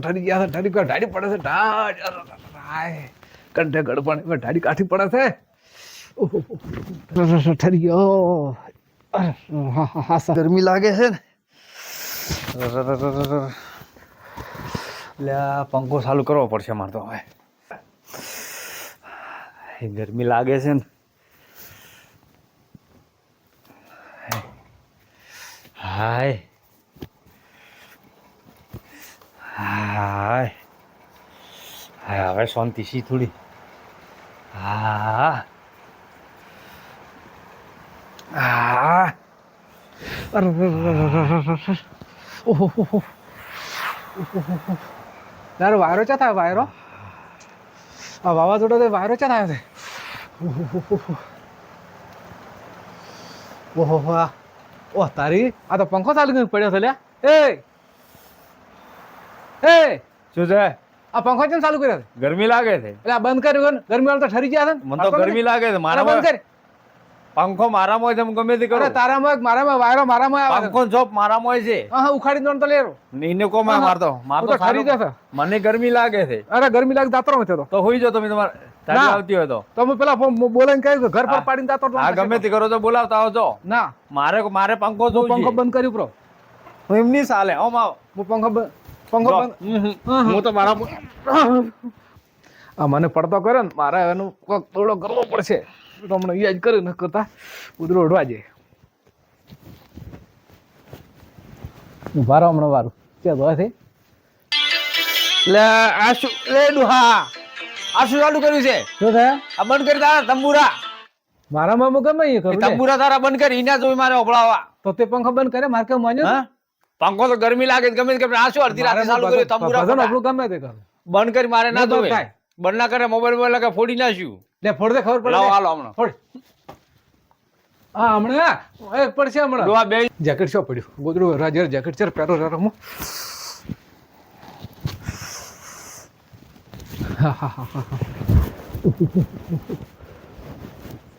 ઠરી ગયા છે ઠરી ઢાડી પડે છે ઢાડ કંઠે ગડપણ ઢાડી કાઠી પડે છે. ઠરી ગયો. ગરમી લાગે છે ને? અર, અર, અર, અર, અર. લે આ પંખો ચાલુ કરવો પડશે મારે તો હવે. ગરમી લાગે છે ને. હાય. હાય હવે શાંતિ સી થોડી હા હા. ઓહો હો, હો. યાર વાયરો ચા થાય વાયરો આ વાવાઝોડો તો વાયરો ચા થાય છે ઓહો હો, હો, હો. ઓહો ઓહ તારી આ તો પંખો ચાલુ પડ્યો છે લ્યા એ એ શું છે? આ પંખો કેમ ચાલુ કર્યો છે. ગરમી લાગે છે? એટલે આ બંધ કર્યું ને ગરમી વાળા તો ઠરી ગયા છે ને. મને તો ગરમી લાગે છે. મારા બંધ કરી. પંખો મારામાં છે ગમે તે કરું. તારામાં મારામાં વાયરો મારામાં આવે પંખો જોબ મારામાં હોય છે. હા ઉખાડી દો ને તો લેરો નીને કો માં મારતો હું મારતો. તો ઠરી. જશે. મને ગરમી લાગે છે. અરે ગરમી લાગે દાતરો નથી તો. તો હોઈ જો તમે તમારે. તારી આવતી હોય તો. તમે પેલા બોલાઈને કહ્યું ઘર પર. પાડીને દાતરો હા ગમે તો. કરો તો બોલાવતા આવજો. ના. મારે મારે પંખો જો પંખો બંધ કર્યું પ્રો હું એમની ચાલે ઓ આવ. હું પંખો બંધ પંખો. હું તો મારા આ મને પડતો કરે ને મારે એનું કોક થોડો કરવો પડશે. તો હમણાં યાદ કર્યું ન કરતા ઉધરો ઉડવા જાય. ઊભા રહો હમણાં વારું. ક્યાં ધોવા છે? લે આ શું લે ડુહા. આ શું ચાલુ કર્યું છે. શું થયા? આ બંધ કરી તારા તંબુરા. મારામાં હું ગમે એ કરું તંબુરા તારા બંધ કરી એના જોઈ મારે ઓબળાવા તો તે પંખો બંધ કરે મારે કેમ માન્યો? હા? પંખો તો ગરમી લાગે ગમે ગમે આ શું અડધી રાતે ચાલુ કર્યું? તંબુરા ભજન આપણું ગમે તે કરો. બંધ કરી મારે ના દોવે બંધ ના કરે મોબાઈલ મોબાઈલ લગે ફોડી નાખ્યું લે ફોડ દે ખબર પડે લાવ. હાલો હમણાં. ફોડ. હા હમણાં એ પડશે હમણાં. ડોહા બે જેકેટ શો પડ્યું? ગોદડું રાજર જેકેટ ચર પહેરો રારો હું.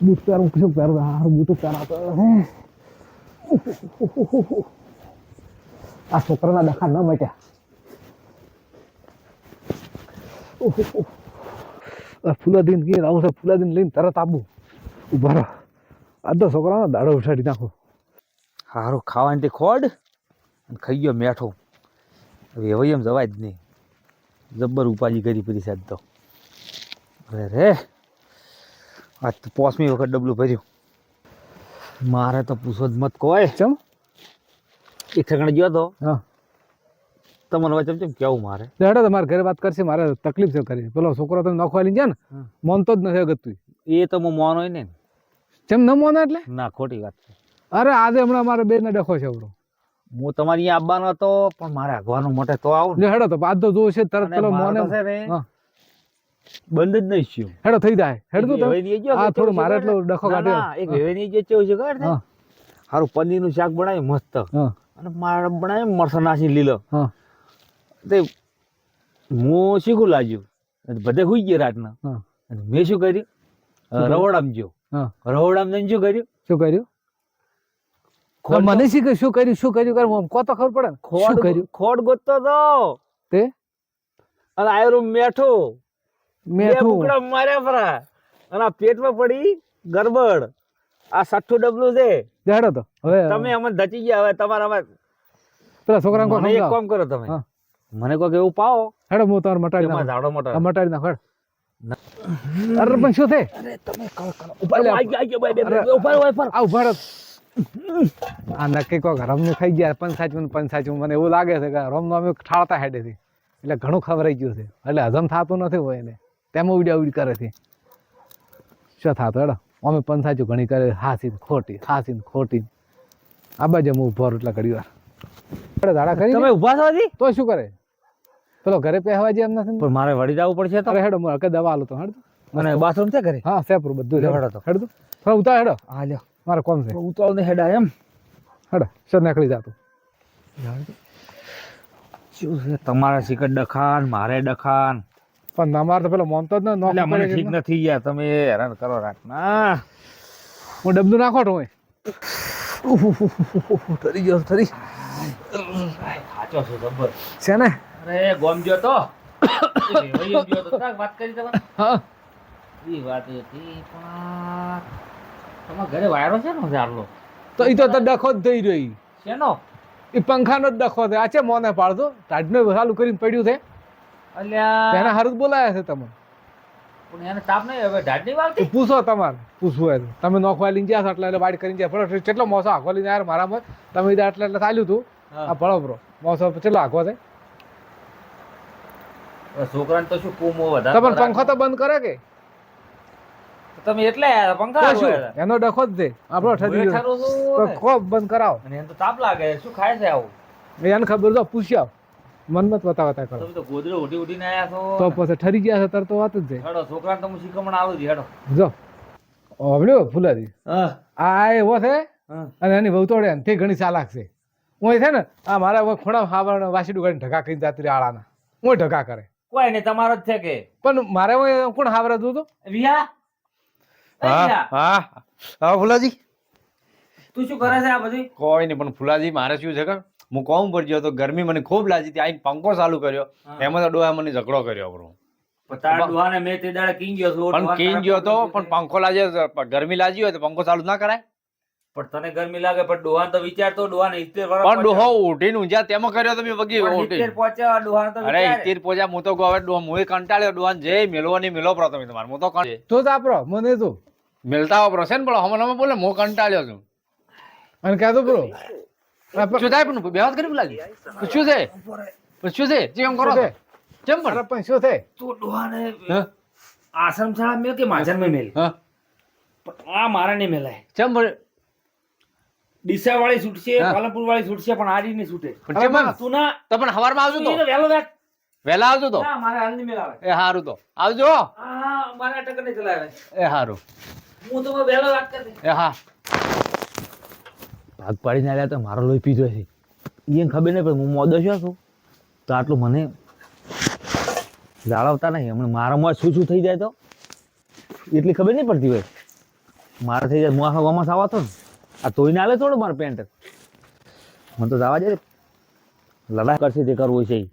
બૂટ પહેરું કશું પહેરું? હાર બૂટ પહેરાતો. આ છોકરાના ડખા ન મટ્યા. ફુલાદીન કે આવું છે ફુલાદીન લઈને તરત આવું ઊભા રહો. આ તો છોકરાનો દાડો ઉઠાડી નાખો. સારું ખાવાની તે ખોડ અને ખાઈ ગયો મેઠો. હવે હવે એમ જવાય જ નહીં. જબ્બર ઉપાજી કરી પડી સાહેબ તો. અરે રે. આજ તો પોસમી વખત ડબલું ભર્યું. મારે તો પૂછો જ મત કોઈ. ચમ? એક ઠેકાણે ગયો તો? હા. તમને વચ્ચે ચમ કેવું મારે? હેડો તમારે ઘરે વાત કરશે મારે તકલીફ છે કરી પેલો છોકરો તમે નોખવા લઈ ગયા ને મન મોનતો જ નથી અગત્યું એ તો હું મોનો ને. જેમ ન મોના એટલે? ના ખોટી વાત છે. અરે આજે હમણાં મારે બે ને ડખો છે બરો હું તમારી અહીંયા આવવાનો હતો પણ મારે આગવાનો મોટે તો આવું ને. હેડો તો બાદ તો જોવું છે તરત પેલો મોન છે ને બંધ જ નહીં થયું. હેડો થઈ જાય. હેડો તો આ થોડું મારે એટલો ડખો કાઢ્યો. એક. વેવેની જે ચેવું છે ખબર હારું પનીરનું શાક બનાવ્યું મસ્ત. હા. અને મારે બનાવ્યું મરસા નાસી લીલો તે હું શીખું લાગ્યું બધે હુઈ ગયા રાતના. મેં શું કર્યું? રવડામ જો રવડામ જઈને શું કર્યું? શું કર્યું? મને શીખ શું કર્યું શું કર્યું? કર કો તો ખબર પડે ખોડ કર્યું? ખોડ ગોતતો તો. તે? અને આયરો મેઠો. મેઠો. મેઠું માર્યા પરા અને આ પેટમાં પડી ગરબડ. આ સઠ્ઠું ડબલું છે. જાડો તો. હવે તમે અમે ધચી ગયા હવે તમારા અમે પેલા છોકરાને કોઈ મને એક કામ કરો તમે. મને કોઈ એવું પાવો. હેડો હું તમારે મટાડી નાખું. જાડો મોટો મટાડી નાખ હેડ. અરે પણ શું અરે તમે કરો ઉપર. ગયો, ગયો, બે. આ ઊભા રહો. આ નક્કી કોક રમનું ખાઈ ગયા પંચાચું પંચાચું મને એવું લાગે છે કે રમનું અમે ઠાળતા હેડેથી. એટલે ઘણું ખબરાઈ ગયું છે. એટલે હજમ થતું નથી હોય એને. તેમાં ઉડી ઉડી કરે છે. શું થતું હેડો? અમે પંચાચું ઘણી કરે હાસી ને ખોટી હાસી ને ખોટી આ બાજુ હું ઊભો એટલા ઘડી વાર. ધાડા કરી તમે છો હજી? તો શું કરે? પેલો ઘરે પહેવા એમ નથી પણ મારે વળી જવું પડશે તો. હેડો હું હકે દવા આલું તો હેડ. મને બાથરૂમ છે ઘરે? હા સેપરું બધું હેડો તો. હેડ. થોડો ઉતાર હેડો. હા લ્યો. મારે કોમ છે. ઉતાવળ ને હેડા એમ. હેડો સર નીકળી જાતું શું છે? તમારા સિકટ ડખાન મારે ડખાન. પણ અમારે તો પેલો મોનતો જ ન મને ઠીક. નથી યાર તમે હેરાન કરો રાખ. ના. હું ડબલું નાખો તો ઠરી ગયો ઠરી સાચો છે જબર છે ને અરે ગોમ ગયો તો એ તો તાક વાત કરી તમે હા એ. વાત હતી પણ તમારા ઘરે વાયરો છે ને ચારલો તો એ તો તો ડખો જ થઈ રહી શેનો એ પંખાનો જ ડખો છે આ છે મોને પાડતો ટાઢનો ચાલુ કરીને પડ્યું છે અલ્યા. તેના હારું બોલાયા છે તમે પણ એને તાપ નહીં હવે ઢાઢ નહીં પૂછો તમારે પૂછવું હોય તો. તમે નોખવા લઈને એટલે કરીને ફળો કેટલો મોસો આખવા લઈને યાર મારામાં તમે એટલે એટલે ચાલ્યું હતું આ ભળો બ્રો મોસો કેટલો આખો છે? છોકરાને તો શું કુમો વધારે તમારે પંખો તો બંધ કરે કે? તમે એટલે પંખા એનો ડખો જ દે આપણો ઠરી તો. બંધ કરાવો. અને એને તો તાપ લાગે શું ખાય છે આવું? એને ખબર તો પૂછ્યા. મન મત વતા બતા કરો. તમે તો ગોદડું ઉડી ઉડીને આયા છો. તો પછી ઠરી ગયા છે તર તો વાત જ છે. હેડો છોકરાને તમે હું શીખમણ આલું છું હેડો. જો. હમણ્યો ફૂલાજી હા. આ એવો છે અને એની વહુતોડે તે ઘણી ચાલાક છે. હું છે ને આ મારા ખૂણા ખાવાનું વાસીડું કરીને ઢગા કરીને જાતી આળાના. હું ઢગા કરે. કોઈ નહીં તમારો જ છે કે. પણ મારે હું કોણ હાવરા દઉં તો વિયા હા હા. હા ફુલાજી. તું શું કરે છે આ બધી? કોઈ નહીં પણ ફુલાજી મારે શું છે કે હું કોમ પર ગયો તો ગરમી મને ખૂબ લાગી હતી. આઈને પંખો ચાલુ કર્યો. એમાં તો ડોહા મને ઝઘડો કર્યો આપણો પણ તારા ડોહાને મેં તે દાડે કીન ગયો તો પણ પંખો લાગ્યો ગરમી લાગી હોય તો પંખો ચાલુ ના કરાય. પણ તને ગરમી લાગે પણ ડોહા તો વિચાર તો ડોહાને 70 વર્ષ પણ ડોહો ઉઠીને ઊંઝા તેમાં કર્યો તમે વગી ઉઠી 70 પહોંચ્યા ડોહા તો અરે વિચાર. પહોંચ્યા હું તો ગોવે ડોહા હું કંટાળ્યો ડોહા જે મેલવો નહીં મેલો પ્રો તમે તમારે. હું તો તો જ આપરો મને તો. મેલતા વાપરો છે ને પણ હમણાં હમણાં બોલે હું કંટાળ્યો છું. અને કહેતો બ્રો શું થાય પણ બે કરી ફુલાજી શું છે? શું છે? જેમ કરો છે? કેમ પણ? અરે પણ શું છે? તું ડોહાને આશ્રમ શાળા મેલ કે માજન મેલ. આ મારા નહીં મેલાય. કેમ પણ? ડીસા વાળી છૂટશે પાલનપુર વાળી છૂટશે પણ આરી નહીં છૂટે. પણ તું ના તો પણ હવારમાં આવજો તો. વહેલો રાખ. વહેલા આવજો તો. ના મારે હાલ નહીં મેલાવે. એ હારું તો. આવજો. આ મારા ટકર નહીં ચલાવે. એ હારું. હું તો વહેલો વાત કરી એ હા. ભાગ પાડીને આવ્યા તો મારો લોહી પીધો છે. એને ખબર નહીં પણ હું મોદો છું છું. તો આટલું મને જાળવતા નહીં. હમણાં મારામાં શું શું થઈ જાય તો? એટલી ખબર નહીં પડતી હોય. મારે થઈ જાય આખા ગામમાં સાવ ને. આ તોઈને આવે થોડો મારો પેન્ટ. મને તો જવા દે. લડાઈ કરશે તે કરવું છે.